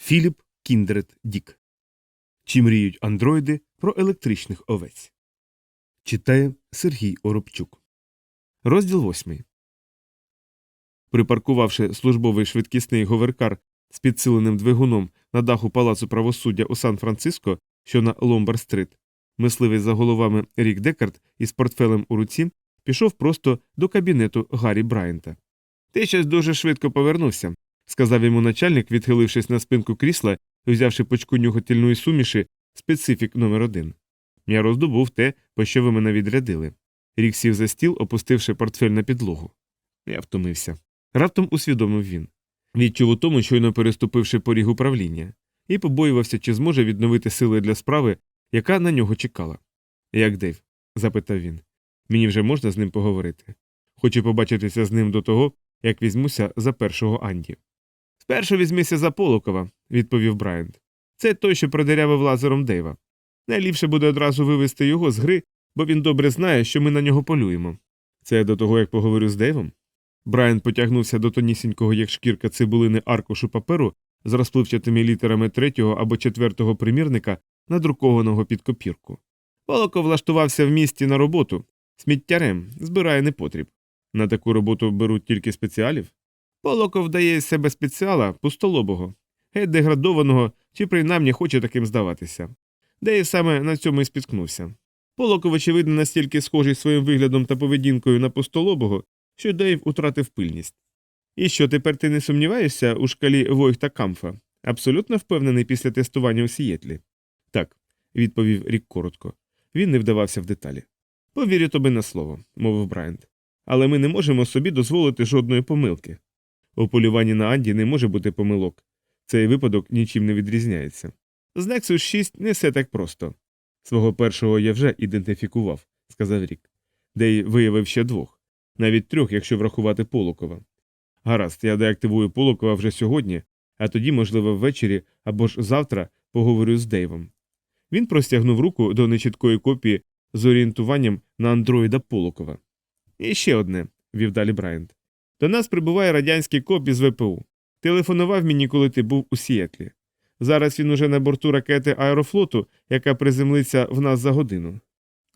Філіп Кіндред Дік. Чи мріють андроїди про електричних овець? Читає Сергій Оробчук. Розділ восьмий. Припаркувавши службовий швидкісний говеркар з підсиленим двигуном на даху палацу правосуддя у Сан-Франциско, що на Ломбар-стрит, мисливець за головами Рік Декарт із портфелем у руці пішов просто до кабінету Гаррі Брайанта. Ти щось дуже швидко повернувся, сказав йому начальник, відхилившись на спинку крісла і взявши почку нюхательної суміші специфік номер один. Я роздобув те, по що ви мене відрядили. Рік сів за стіл, опустивши портфель на підлогу. Я втомився. Раптом усвідомив він. Відчув у тому, щойно переступивши поріг управління, і побоювався, чи зможе відновити сили для справи, яка на нього чекала. Як Дейв? запитав він. Мені вже можна з ним поговорити. Хочу побачитися з ним до того, як візьмуся за першого Анді. Спершу візьмися за Полокова, відповів Брайант. Це той, що продерявив лазером Дейва. Найліпше буде одразу вивести його з гри, бо він добре знає, що ми на нього полюємо. Це до того, як поговорю з Дейвом? Брайан потягнувся до тонісінького, як шкірка цибулини аркушу паперу з розпливчатими літерами третього або четвертого примірника, надрукованого під копірку. Полоков влаштувався в місті на роботу, сміттярем, збирає непотріб. На таку роботу беруть тільки спеціалів. Полоков дає з себе спеціала пустолобого, геть деградованого чи принаймні хоче таким здаватися. Де і саме на цьому і спіткнувся. Полоков, очевидно, настільки схожий своїм виглядом та поведінкою на пустолобого, що Дейв утратив пильність. І що тепер ти не сумніваєшся у шкалі Войхта Камфа? Абсолютно впевнений після тестування у Сієтлі? Так, відповів рік коротко. Він не вдавався в деталі. Повірю тобі на слово, мовив Брайант. Але ми не можемо собі дозволити жодної помилки. У полюванні на Анді не може бути помилок. Цей випадок нічим не відрізняється. З Nexus 6 не все так просто. Свого першого я вже ідентифікував, сказав Рік. Дей виявив ще двох, навіть трьох, якщо врахувати Полокова. Гаразд, я деактивую Полокова вже сьогодні, а тоді, можливо, ввечері або ж завтра поговорю з Дейвом. Він простягнув руку до нечіткої копії з орієнтуванням на андроїда Полокова. І ще одне, вів далі Брайант. До нас прибуває радянський коп із ВПУ. Телефонував мені, коли ти був у Сіетлі. Зараз він уже на борту ракети аерофлоту, яка приземлиться в нас за годину.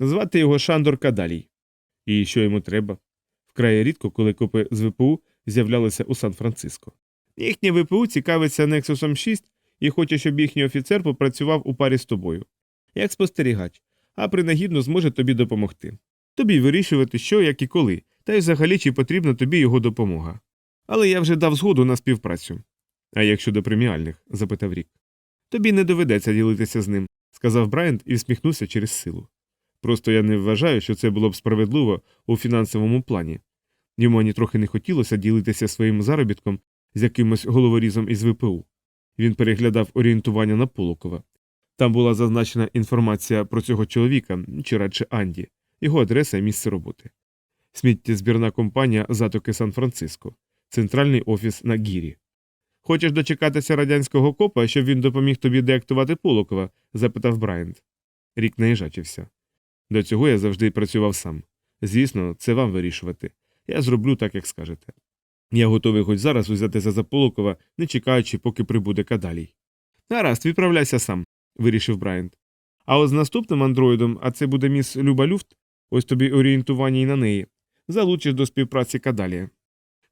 Звати його Шандор Кадалій. І що йому треба? Вкрай рідко, коли копи з ВПУ з'являлися у Сан-Франциско. Їхнє ВПУ цікавиться Нексусом 6 і хоче, щоб їхній офіцер попрацював у парі з тобою. Як спостерігач, а принагідно зможе тобі допомогти. Тобі вирішувати, що, як і коли, та й взагалі чи потрібна тобі його допомога. Але я вже дав згоду на співпрацю. А як щодо преміальних? запитав Рік. Тобі не доведеться ділитися з ним, сказав Брайант і всміхнувся через силу. Просто я не вважаю, що це було б справедливо у фінансовому плані. Йому ані трохи не хотілося ділитися своїм заробітком з якимось головорізом із ВПУ. Він переглядав орієнтування на Полокова. Там була зазначена інформація про цього чоловіка, чи радше Анді, його адреса і місце роботи. Сміттєзбірна компанія Затоки Сан-Франциско, центральний офіс на Гірі. Хочеш дочекатися радянського копа, щоб він допоміг тобі деактувати Полокова? запитав Брайант. Рік наїжачився. До цього я завжди працював сам. Звісно, це вам вирішувати. Я зроблю так, як скажете. Я готовий хоч зараз узятися за Полокова, не чекаючи, поки прибуде кадалій. Гаразд, відправляйся сам, вирішив Брайант. А от з наступним андроїдом, а це буде міс Люба Люфт, ось тобі орієнтування і на неї, залучиш до співпраці кадалія.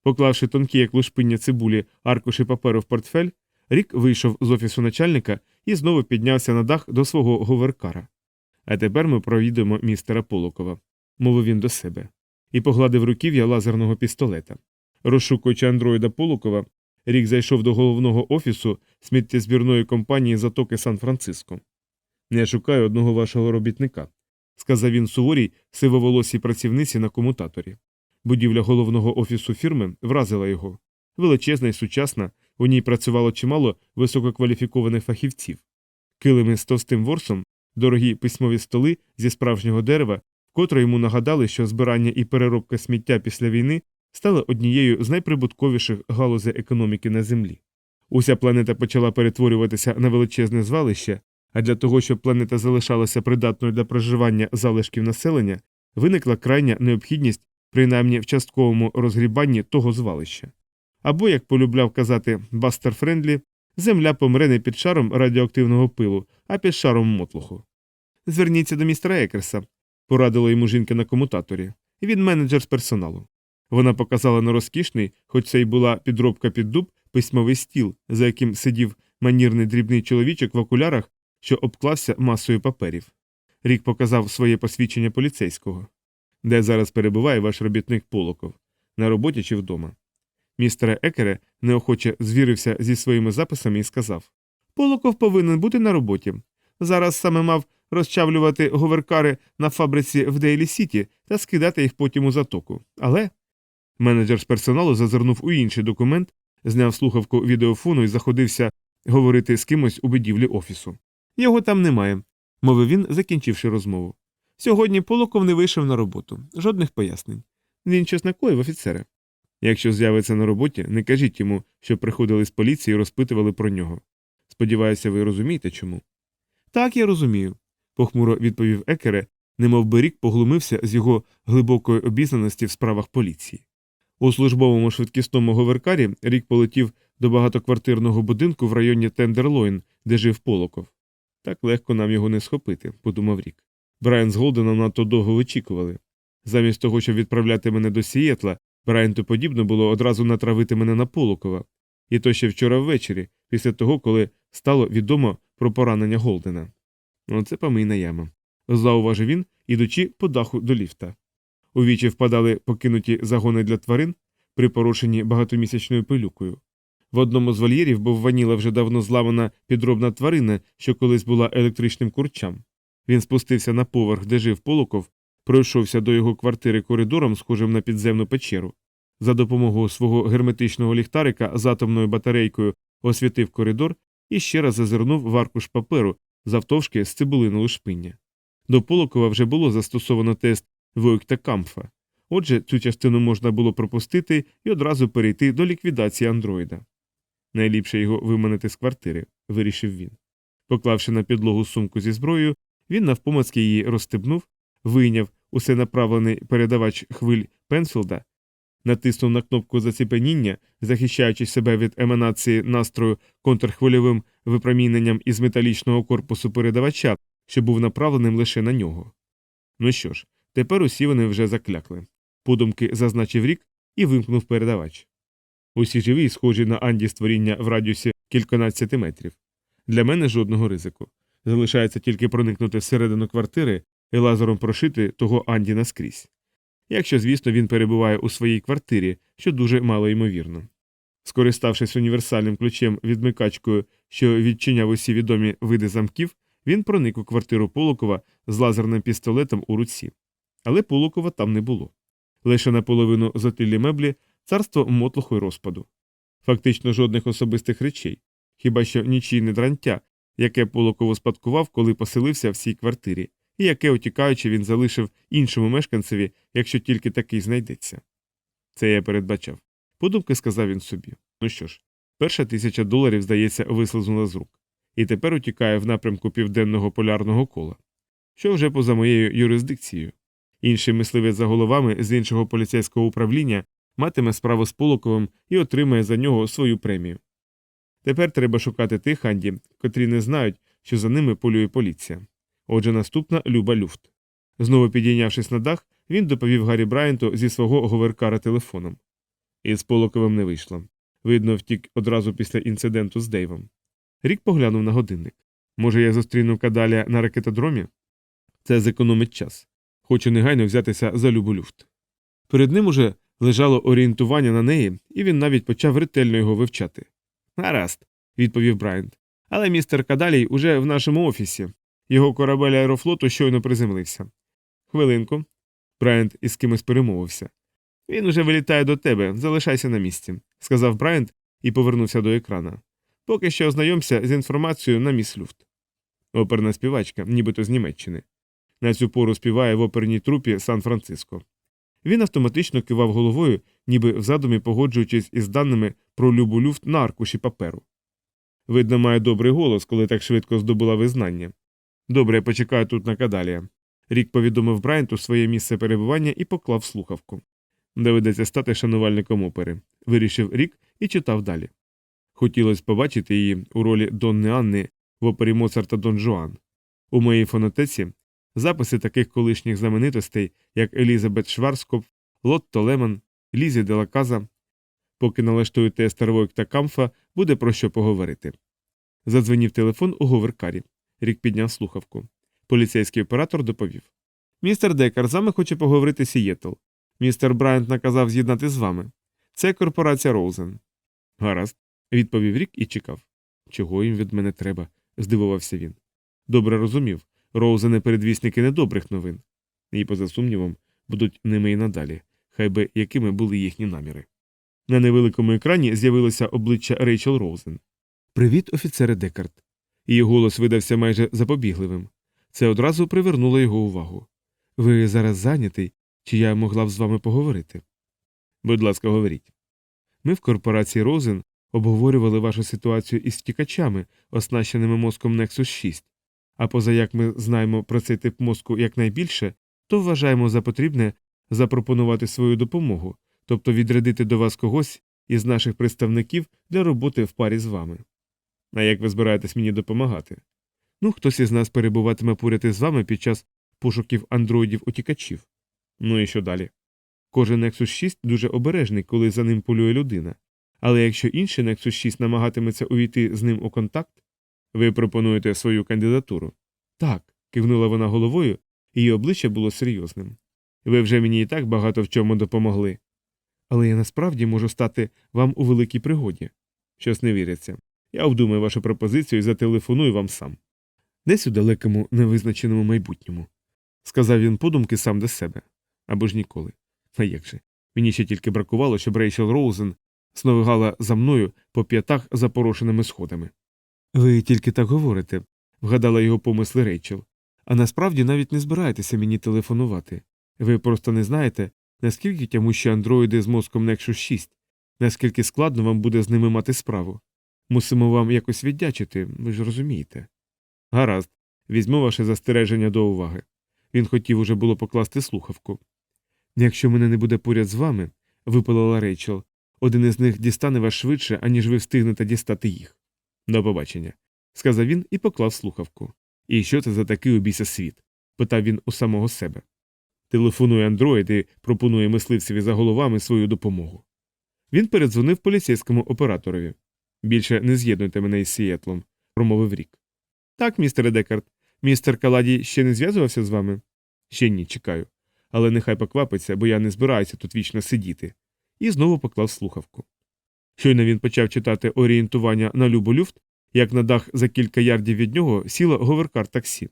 Поклавши тонкі, як лушпиння цибулі, аркуші паперу в портфель, Рік вийшов з офісу начальника і знову піднявся на дах до свого говеркара. А тепер ми провідуємо містера Полокова, мовив він до себе, і погладив руків'я лазерного пістолета. Розшукуючи андроїда Полокова, Рік зайшов до головного офісу сміттєзбірної компанії Затоки Сан-Франциско. Я шукаю одного вашого робітника, сказав він суворій сивоволосій працівниці на комутаторі. Будівля головного офісу фірми вразила його. Величезна і сучасна, у ній працювало чимало висококваліфікованих фахівців. Килими з товстим ворсом, дорогі письмові столи зі справжнього дерева, вкотре йому нагадали, що збирання і переробка сміття після війни стали однією з найприбутковіших галузей економіки на землі. Уся планета почала перетворюватися на величезне звалище, а для того, щоб планета залишалася придатною для проживання залишків населення, виникла крайня необхідність принаймні в частковому розгрібанні того звалища. Або, як полюбляв казати Бастер Френдлі, земля помре не під шаром радіоактивного пилу, а під шаром мотлуху. Зверніться до містера Екерса, порадила йому жінка на комутаторі. Він менеджер з персоналу. Вона показала на розкішний, хоч це й була підробка під дуб, письмовий стіл, за яким сидів манірний дрібний чоловічок в окулярах, що обклався масою паперів. Рік показав своє посвідчення поліцейського. Де зараз перебуває ваш робітник Полоков? На роботі чи вдома? Містер Екере неохоче звірився зі своїми записами і сказав Полоков повинен бути на роботі. Зараз саме мав розчавлювати говеркари на фабриці в Дейлі Сіті та скидати їх потім у затоку. Але. Менеджер з персоналу зазирнув у інший документ, зняв слухавку відеофону і заходився говорити з кимось у будівлі офісу. Його там немає, мовив він, закінчивши розмову. Сьогодні Полоков не вийшов на роботу, жодних пояснень. Він щось накоїв, офіцере. Якщо з'явиться на роботі, не кажіть йому, що приходили з поліції і розпитували про нього. Сподіваюся, ви розумієте чому. Так, я розумію, похмуро відповів Екере, немов би рік поглумився з його глибокої обізнаності в справах поліції. У службовому швидкісному говеркарі рік полетів до багатоквартирного будинку в районі Тендерлойн, де жив Полоков. Так легко нам його не схопити, подумав рік. Брайан з Голденом надто довго вичікували. Замість того, щоб відправляти мене до Сієтла, Брайанту подібно було одразу натравити мене на Полокова. І то ще вчора ввечері, після того, коли стало відомо про поранення Голдена. Оце помийна яма. Зауважив він, ідучи по даху до ліфта. У вічі впадали покинуті загони для тварин, припорошені багатомісячною пилюкою. В одному з вольєрів був ваніла вже давно зламана підробна тварина, що колись була електричним курчам. Він спустився на поверх, де жив Полоков, пройшовся до його квартири коридором, схожим на підземну печеру. За допомогою свого герметичного ліхтарика з атомною батарейкою освітив коридор і ще раз зазирнув в аркуш паперу завтовшки з цибулиного шпиння. До Полокова вже було застосовано тест Войкта Камфа. Отже, цю частину можна було пропустити і одразу перейти до ліквідації андроїда. Найліпше його виманити з квартири, вирішив він. Поклавши на підлогу сумку зі зброєю, він навпомацьки її розстебнув, вийняв усенаправлений передавач хвиль Пенфілда, натиснув на кнопку заціпеніння, захищаючи себе від еманації настрою контрхвильовим випроміненням із металічного корпусу передавача, що був направленим лише на нього. Ну що ж, тепер усі вони вже заклякли. Подумки зазначив рік і вимкнув передавач. Усі живі схожі на Анді створіння в радіусі кільканадцяти метрів. Для мене жодного ризику. Залишається тільки проникнути всередину квартири і лазером прошити того Анді наскрізь. Якщо, звісно, він перебуває у своїй квартирі, що дуже мало ймовірно. Скориставшись універсальним ключем відмикачкою, що відчиняв усі відомі види замків, він проник у квартиру Полокова з лазерним пістолетом у руці. Але Полокова там не було. Лише наполовину затилі меблі царство мотлуху й розпаду. Фактично жодних особистих речей, хіба що нічийне дрантя, яке Полоков успадкував, коли поселився в цій квартирі, і яке, утікаючи, він залишив іншому мешканцеві, якщо тільки такий знайдеться. Це я передбачав. Подумки сказав він собі. Ну що ж, перша тисяча доларів, здається, вислизнула з рук, і тепер утікає в напрямку південного полярного кола, що вже поза моєю юрисдикцією. Інший мисливець за головами з іншого поліцейського управління матиме справу з Полоковим і отримає за нього свою премію. Тепер треба шукати тих Анді, котрі не знають, що за ними полює поліція. Отже, наступна Люба Люфт. Знову підійнявшись на дах, він доповів Гаррі Брайанту зі свого говеркара телефоном. Із Полоковим не вийшло. Видно, втік одразу після інциденту з Дейвом. Рік поглянув на годинник. Може, я зустріну кадаля на ракетодромі? Це зекономить час. Хочу негайно взятися за Любу Люфт. Перед ним уже лежало орієнтування на неї, і він навіть почав ретельно його вивчати. Гаразд, відповів Брайант. Але містер Кадалій уже в нашому офісі. Його корабель аерофлоту щойно приземлився. Хвилинку. Брайант із кимось перемовився. Він уже вилітає до тебе, залишайся на місці, сказав Брайант і повернувся до екрана. Поки що ознайомся з інформацією на міс. Оперна співачка, нібито з Німеччини. На цю пору співає в оперній трупі Сан-Франциско. Він автоматично кивав головою, ніби в задумі погоджуючись із даними про любу люфт на аркуші паперу. Видно, має добрий голос, коли так швидко здобула визнання. Добре, я почекаю тут на кадалія. Рік повідомив Брайанту своє місце перебування і поклав слухавку. Доведеться стати шанувальником опери, вирішив рік і читав далі. Хотілося побачити її у ролі Донни Анни в опері Моцарта Дон Жуан. У моїй фонотеці записи таких колишніх знаменитостей, як Елізабет Шварскоп, Лотто Лемон, Лізі Делаказа. Поки налаштуєте Старвойк та Камфа, буде про що поговорити. Задзвонів телефон у говеркарі. Рік підняв слухавку. Поліцейський оператор доповів. Містер Декар, з вами хоче поговорити Сієтл. Містер Брайант наказав з'єднати з вами. Це корпорація Роузен. Гаразд, відповів рік і чекав. Чого їм від мене треба? здивувався він. Добре розумів. Роузени передвісники недобрих новин. І, поза сумнівом, будуть ними і надалі, хай би якими були їхні наміри. На невеликому екрані з'явилося обличчя Рейчел Роузен. Привіт, офіцере Декарт. Її голос видався майже запобігливим. Це одразу привернуло його увагу. Ви зараз зайнятий, чи я могла б з вами поговорити? Будь ласка, говоріть. Ми в корпорації Розен обговорювали вашу ситуацію із втікачами, оснащеними мозком Nexus 6. А поза як ми знаємо про цей тип мозку якнайбільше, то вважаємо за потрібне запропонувати свою допомогу, тобто відрядити до вас когось із наших представників для роботи в парі з вами. А як ви збираєтесь мені допомагати? Ну, хтось із нас перебуватиме поряд із вами під час пошуків андроїдів утікачів. Ну і що далі? Кожен Nexus 6 дуже обережний, коли за ним полює людина. Але якщо інший Nexus 6 намагатиметься увійти з ним у контакт, ви пропонуєте свою кандидатуру. Так, кивнула вона головою, її обличчя було серйозним. Ви вже мені і так багато в чому допомогли. Але я насправді можу стати вам у великій пригоді. Щось не віриться. Я обдумаю вашу пропозицію і зателефоную вам сам. Десь у далекому невизначеному майбутньому, сказав він подумки сам до себе або ж ніколи. А як же? Мені ще тільки бракувало, щоб Рейчел Роузен сновигала за мною по п'ятах запорошеними сходами. Ви тільки так говорите, вгадала його помисли Рейчел. А насправді навіть не збираєтеся мені телефонувати. Ви просто не знаєте, наскільки тямущі андроїди з мозком Nexus 6, наскільки складно вам буде з ними мати справу. Мусимо вам якось віддячити, ви ж розумієте. Гаразд, візьму ваше застереження до уваги. Він хотів уже було покласти слухавку. Якщо мене не буде поряд з вами, випалила Рейчел, один із них дістане вас швидше, аніж ви встигнете дістати їх. До побачення, сказав він і поклав слухавку. І що це за такий обійся світ? питав він у самого себе. Телефонує андроїд і пропонує мисливцеві за головами свою допомогу. Він передзвонив поліцейському операторові. Більше не з'єднуйте мене із Сієтлом, промовив рік. Так, містер Декарт, містер Каладій ще не зв'язувався з вами? Ще ні, чекаю. Але нехай поквапиться, бо я не збираюся тут вічно сидіти. І знову поклав слухавку. Щойно він почав читати орієнтування на Любу люфт, як на дах за кілька ярдів від нього сіло говеркар таксі.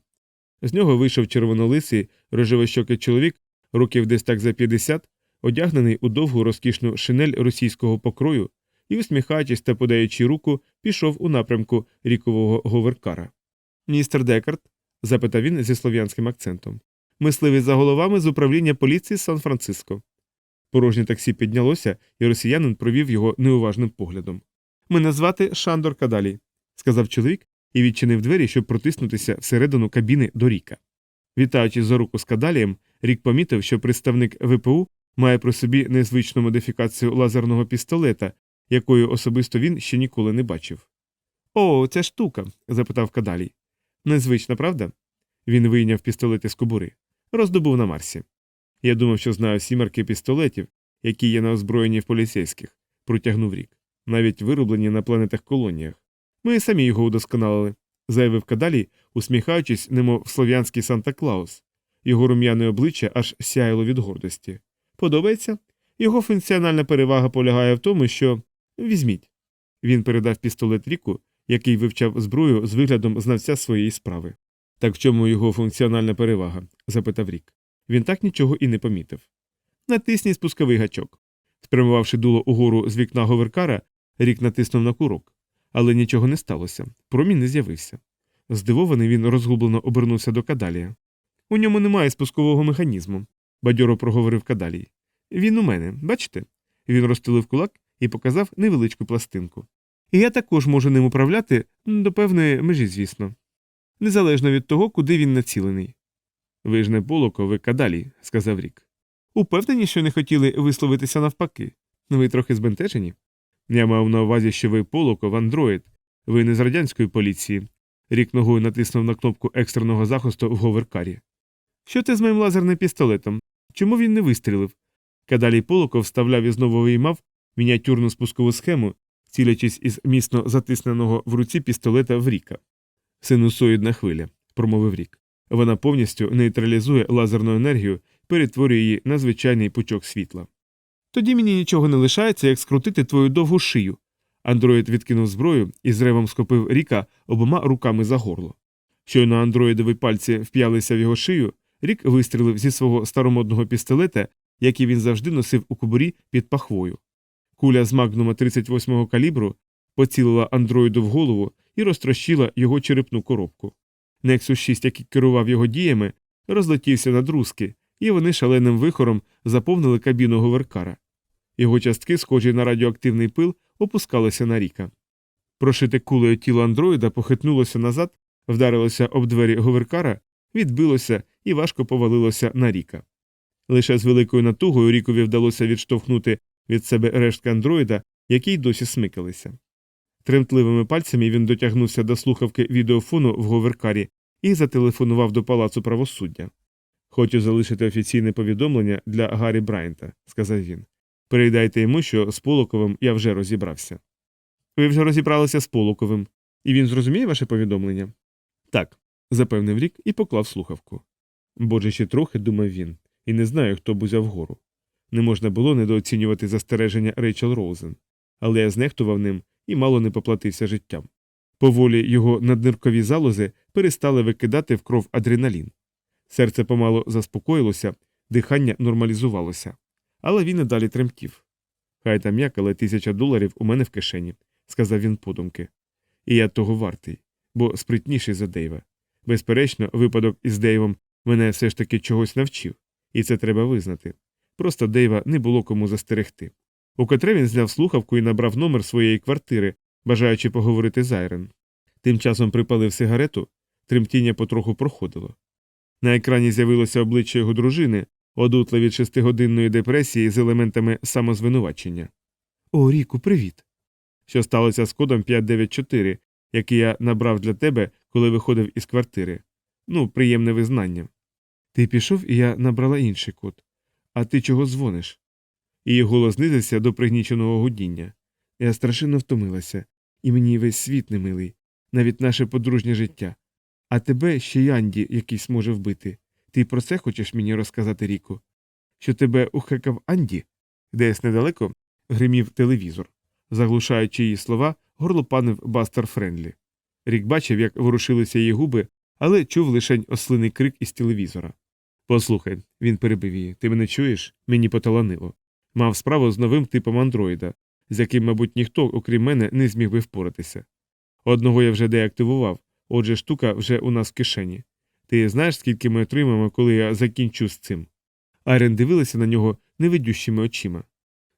З нього вийшов червонолисий, рожевощокий чоловік, років десь так за 50, одягнений у довгу розкішну шинель російського покрою, і, усміхаючись та подаючи руку, пішов у напрямку рікового говеркара. Містер Декарт? запитав він зі слов'янським акцентом. Мисливець за головами з управління поліції Сан-Франциско. Порожнє таксі піднялося, і росіянин провів його неуважним поглядом. Мене звати Шандор Кадалі, сказав чоловік і відчинив двері, щоб протиснутися всередину кабіни до Ріка. Вітаючись за руку з Кадалієм, Рік помітив, що представник ВПУ має при собі незвичну модифікацію лазерного пістолета, якою особисто він ще ніколи не бачив. О, ця штука. запитав Кадалій. Незвична, правда? Він вийняв пістолет із кобури. Роздобув на Марсі. Я думав, що знаю всі марки пістолетів, які є на озброєнні в поліцейських, протягнув рік, навіть вироблені на планетах колоніях. Ми самі його удосконалили, заявив Кадалій, усміхаючись, немов слов'янський Санта Клаус. Його рум'яне обличчя аж сяяло від гордості. Подобається? Його функціональна перевага полягає в тому, що. Візьміть. Він передав пістолет Ріку, який вивчав зброю з виглядом знавця своєї справи. Так в чому його функціональна перевага? запитав Рік. Він так нічого і не помітив. Натисніть спусковий гачок. Спрямувавши дуло угору з вікна говеркара, Рік натиснув на курок. Але нічого не сталося. Промінь не з'явився. Здивований він розгублено обернувся до Кадалія. У ньому немає спускового механізму, бадьоро проговорив Кадалій. Він у мене, бачите? Він розтулив кулак і показав невеличку пластинку. І я також можу ним управляти до певної межі, звісно. Незалежно від того, куди він націлений. Ви ж не полоко, ви Кадалій, сказав Рік. Упевнені, що не хотіли висловитися навпаки. Ви трохи збентежені. Я мав на увазі, що ви Полоков, андроїд. Ви не з радянської поліції. Рік ногою натиснув на кнопку екстреного захисту в говеркарі. Що ти з моїм лазерним пістолетом? Чому він не вистрілив? Кадалій Полоков вставляв і знову виймав мініатюрну спускову схему, цілячись із міцно затисненого в руці пістолета в Ріка. Синусоїдна хвиля, промовив Рік. Вона повністю нейтралізує лазерну енергію, перетворює її на звичайний пучок світла. Тоді мені нічого не лишається, як скрутити твою довгу шию. Андроїд відкинув зброю і з ревом схопив Ріка обома руками за горло. Щойно андроїдові пальці вп'ялися в його шию, Рік вистрілив зі свого старомодного пістолета, який він завжди носив у кобурі під пахвою. Куля з магнума 38-го калібру поцілила андроїду в голову і розтрощила його черепну коробку. Nexus 6, який керував його діями, розлетівся на друзки, і вони шаленим вихором заповнили кабіну говеркара. Його частки, схожі на радіоактивний пил, опускалися на ріка. Прошите кулею тіло андроїда похитнулося назад, вдарилося об двері говеркара, відбилося і важко повалилося на ріка. Лише з великою натугою Рікові вдалося відштовхнути від себе рештки андроїда, які й досі смикалися. Тремтливими пальцями він дотягнувся до слухавки відеофону в говеркарі і зателефонував до палацу правосуддя. Хочу залишити офіційне повідомлення для Гаррі Брайанта, сказав він. Передайте йому, що з Полоковим я вже розібрався. Ви вже розібралися з Полоковим, і він зрозуміє ваше повідомлення? Так, запевнив рік і поклав слухавку. Боже, ще трохи, думав він, і не знаю, хто б узяв гору. Не можна було недооцінювати застереження Рейчел Роузен, але я знехтував ним і мало не поплатився життям. Поволі його надниркові залози перестали викидати в кров адреналін. Серце помало заспокоїлося, дихання нормалізувалося. Але він і далі тремтів. Хай там як, але тисяча доларів у мене в кишені, сказав він подумки. І я того вартий, бо спритніший за Дейва. Безперечно, випадок із Дейвом мене все ж таки чогось навчив, і це треба визнати. Просто Дейва не було кому застерегти. Укотре він зняв слухавку і набрав номер своєї квартири, бажаючи поговорити з Айрен. Тим часом припалив сигарету, тремтіння потроху проходило. На екрані з'явилося обличчя його дружини, одутле від шестигодинної депресії з елементами самозвинувачення. О, Ріку, привіт. Що сталося з кодом 594, який я набрав для тебе, коли виходив із квартири. Ну, приємне визнання. Ти пішов, і я набрала інший код. А ти чого дзвониш? Її голос знизився до пригніченого гудіння. Я страшенно втомилася, і мені весь світ не милий, навіть наше подружнє життя. А тебе ще й Анді якийсь може вбити. Ти про це хочеш мені розказати, Ріку? Що тебе ухекав Анді? Десь недалеко гримів телевізор. Заглушаючи її слова, горлопанив Бастер Френдлі. Рік бачив, як ворушилися її губи, але чув лишень ослиний крик із телевізора. Послухай, він перебив її, ти мене чуєш? Мені поталанило. Мав справу з новим типом андроїда, з яким, мабуть, ніхто, окрім мене, не зміг би впоратися. Одного я вже деактивував, отже, штука вже у нас в кишені. Ти знаєш, скільки ми отримаємо, коли я закінчу з цим? Айрен дивилася на нього невидющими очима.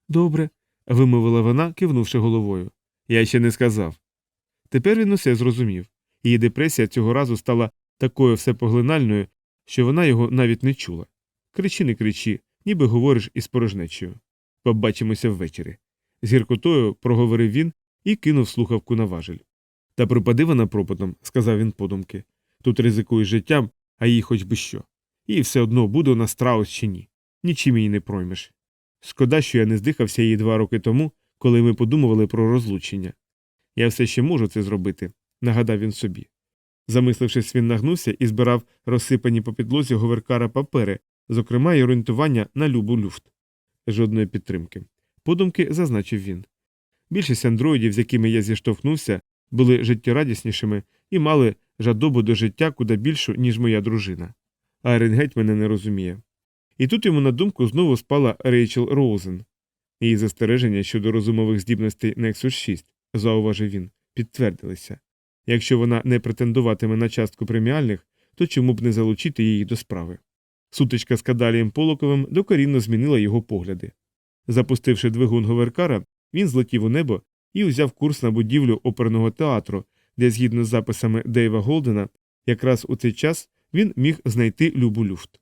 Добре, вимовила вона, кивнувши головою. Я ще не сказав. Тепер він усе зрозумів. Її депресія цього разу стала такою всепоглинальною, що вона його навіть не чула. Кричи, не кричи, ніби говориш із порожнечою. Побачимося ввечері. З гіркотою проговорив він і кинув слухавку на важель. Та пропади вона пропотом, сказав він подумки. Тут ризикуєш життям, а їй хоч би що. І все одно буде на страус чи ні. Нічим її не проймеш. Шкода, що я не здихався її два роки тому, коли ми подумували про розлучення. Я все ще можу це зробити, нагадав він собі. Замислившись, він нагнувся і збирав розсипані по підлозі говеркара папери, зокрема й орієнтування на любу люфт. Жодної підтримки. Подумки зазначив він. Більшість андроїдів, з якими я зіштовхнувся, були життєрадіснішими і мали жадобу до життя куди більшу, ніж моя дружина. Айрен геть мене не розуміє. І тут йому на думку знову спала Рейчел Роузен. Її застереження щодо розумових здібностей Nexus 6, зауважив він, підтвердилися. Якщо вона не претендуватиме на частку преміальних, то чому б не залучити її до справи? Сутичка з Кадалієм Полоковим докорінно змінила його погляди. Запустивши двигун говеркара, він злетів у небо і узяв курс на будівлю оперного театру, де, згідно з записами Дейва Голдена, якраз у цей час він міг знайти любу люфт.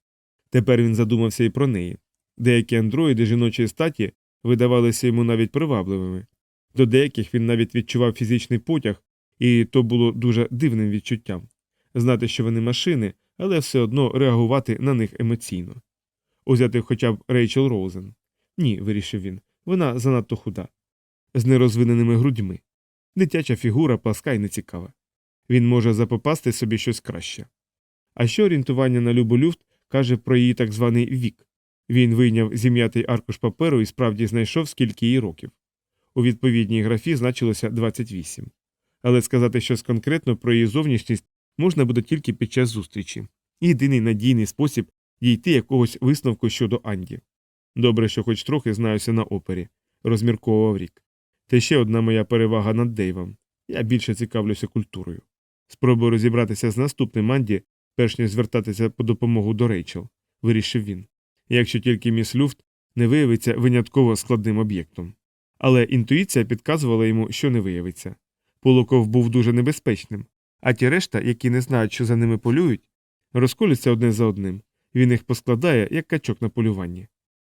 Тепер він задумався і про неї. Деякі андроїди жіночої статі видавалися йому навіть привабливими. До деяких він навіть відчував фізичний потяг, і то було дуже дивним відчуттям знати, що вони машини, але все одно реагувати на них емоційно. Узяти хоча б Рейчел Роузен. Ні, вирішив він, вона занадто худа, з нерозвиненими грудьми. Дитяча фігура пласка і нецікава. Він може запопасти собі щось краще. А що орієнтування на Любу Люфт каже про її так званий вік? Він вийняв зім'ятий аркуш паперу і справді знайшов, скільки їй років. У відповідній графі значилося 28. Але сказати щось конкретно про її зовнішність можна буде тільки під час зустрічі. Єдиний надійний спосіб дійти якогось висновку щодо Анді. Добре, що хоч трохи знаюся на опері, розмірковував рік. Та ще одна моя перевага над Дейвом. Я більше цікавлюся культурою. Спробую розібратися з наступним Анді, перш ніж звертатися по допомогу до Рейчел, вирішив він. Якщо тільки міс Люфт не виявиться винятково складним об'єктом. Але інтуїція підказувала йому, що не виявиться. Полоков був дуже небезпечним, а ті решта, які не знають, що за ними полюють, розколються одне за одним. Він їх поскладає, як качок на полюванні.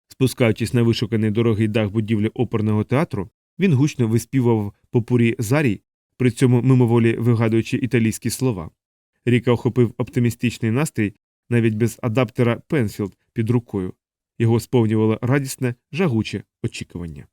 Спускаючись на вишуканий дорогий дах будівлі оперного театру, він гучно виспівав попурі зарій, при цьому мимоволі вигадуючи італійські слова. Ріка охопив оптимістичний настрій навіть без адаптера Пенфілд під рукою. Його сповнювало радісне, жагуче очікування.